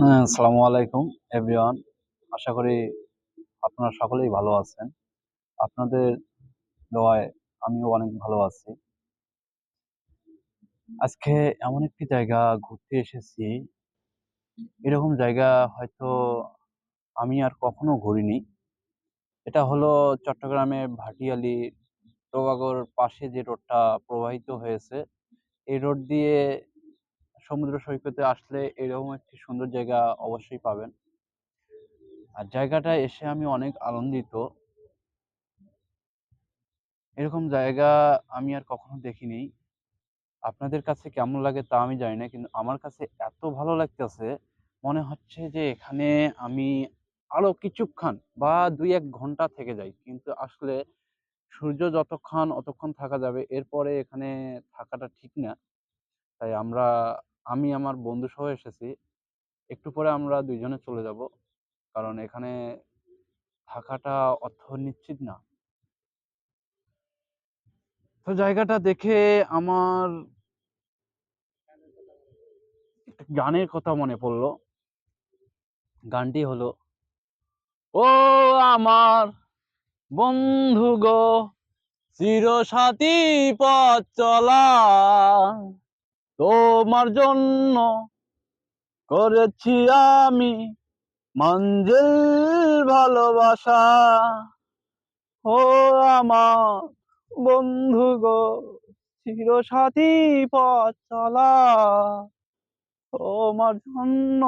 হ্যাঁ আসসালামু আলাইকুম এভরিওয়ান আশা করি আপনারা সকলেই ভালো আছেন। আপনাদের দোয়ায় আমিও অনেক ভালো আছি। আজকে এমন একটি জায়গা ঘুরতে এসেছি। এরকম জায়গা হয়তো আমি আর কখনো ঘুরিনি। এটা হলো চট্টগ্রামে ভাটিয়ালি টোবাগোর পাশে যে রোডটা প্রবাহিত হয়েছে, এই রোড দিয়ে সমুদ্র সৈকতে আসলে এরকম একটি সুন্দর জায়গা অবশ্যই পাবেন। আর জায়গাটায় এসে আমি অনেক আনন্দিত। এরকম জায়গা আমি আর কখনো দেখিনি। আপনাদের কাছে কেমন লাগে তা আমি জানি না, কিন্তু আমার কাছে এত ভালো লাগতেছে, মনে হচ্ছে যে এখানে আমি আরও কিছুক্ষণ বা দুই এক ঘণ্টা থেকে যাই। কিন্তু আসলে সূর্য যতক্ষণ, অতক্ষণ থাকা যাবে, এরপরে এখানে থাকাটা ঠিক না। তাই আমরা আমি আমার বন্ধু সহ এসেছি। একটু পরে আমরা দুইজনে চলে যাব। কারণ এখানে থাকাটা অর্থ নিশ্চিত না। তো জায়গাটা দেখে আমার গানের কথা মনে পড়ল। গানটি হলো, ও আমার বন্ধু গো, চিরসাথী পথ চলা। তোমার জন্য করেছি আমি মঞ্জিল ভালোবাসা। ও আমার বন্ধু গো, চিরসাথী পথ চলা। তোমার জন্য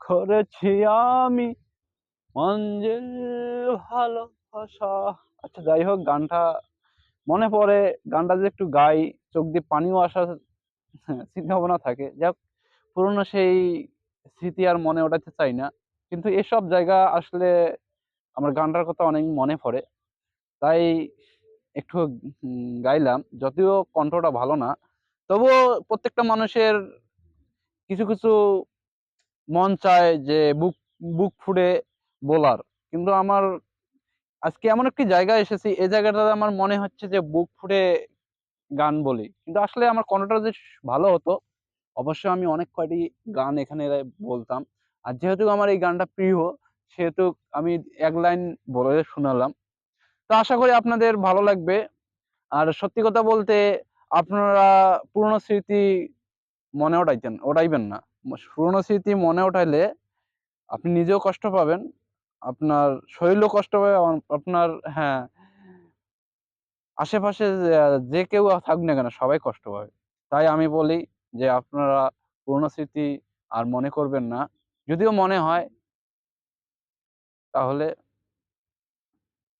করেছি আমি মঞ্জিল ভালোবাসা। আচ্ছা যাই হোক, গানটা মনে পড়ে। গানটা যে একটু গাই, চোখ দিয়ে পানিও আসার চিন্তা ভাবনা থাকে। যাক, পুরোনো সেই স্মৃতি আর মনে ওঠাতে চাই না। কিন্তু এসব জায়গা আসলে আমার গানটার কথা অনেক মনে পড়ে। তাই একটু গাইলাম। যদিও কণ্ঠটা ভালো না, তবুও প্রত্যেকটা মানুষের কিছু কিছু মন চায় যে বুক বুক ফুড়ে বলার। কিন্তু আমার আজকে এমন একটি জায়গায় এসেছি এই জায়গাটাতে আমার মনে হচ্ছে যে বুক ফুড়ে গান বলি। কিন্তু আসলে আমার কণ্ঠটা যে ভালো হতো, অবশ্যই আমি অনেক কয়টি গান এখানে বলতাম। আর যেহেতু আমার এই গানটা প্রিয়, সেহেতু আমি এক লাইন বলে শোনালাম। তো আশা করি আপনাদের ভালো লাগবে। আর সত্যি কথা বলতে আপনারা পুরনো স্মৃতি মনে ওঠাইতেন, ওঠাইবেন না। পুরনো স্মৃতি মনে ওঠাইলে আপনি নিজেও কষ্ট পাবেন, আপনার শরীরও কষ্ট পাবে আপনার হ্যাঁ আশেপাশে যে- কেউ থাকুক না কেন, সবাই কষ্ট পাবে। তাই আমি বলি যে, আপনারা পুরনো স্মৃতি আর মনে করবেন না। যদিও মনে হয়, তাহলে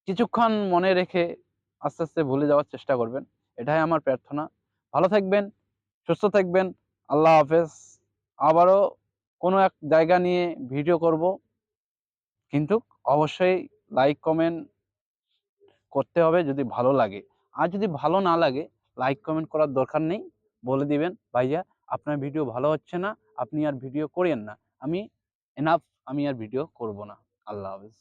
কিছুক্ষণ মনে রেখে আস্তে আস্তে ভুলে যাওয়ার চেষ্টা করবেন। এটাই আমার প্রার্থনা। ভালো থাকবেন, সুস্থ থাকবেন। আল্লাহ হাফেজ। আবারও কোনো এক জায়গা নিয়ে ভিডিও করব। কিন্তু অবশ্যই লাইক, কমেন্ট করতে হবে যদি ভালো লাগে। আর যদি ভালো না লাগে লাইক কমেন্ট করার দরকার নেই। বলে দিবেন, ভাইয়া, আপনার ভিডিও ভালো হচ্ছে না। আপনি আর ভিডিও করেন না। আমি এনাফ আমি আর ভিডিও করব না। আল্লাহ হাফেজ।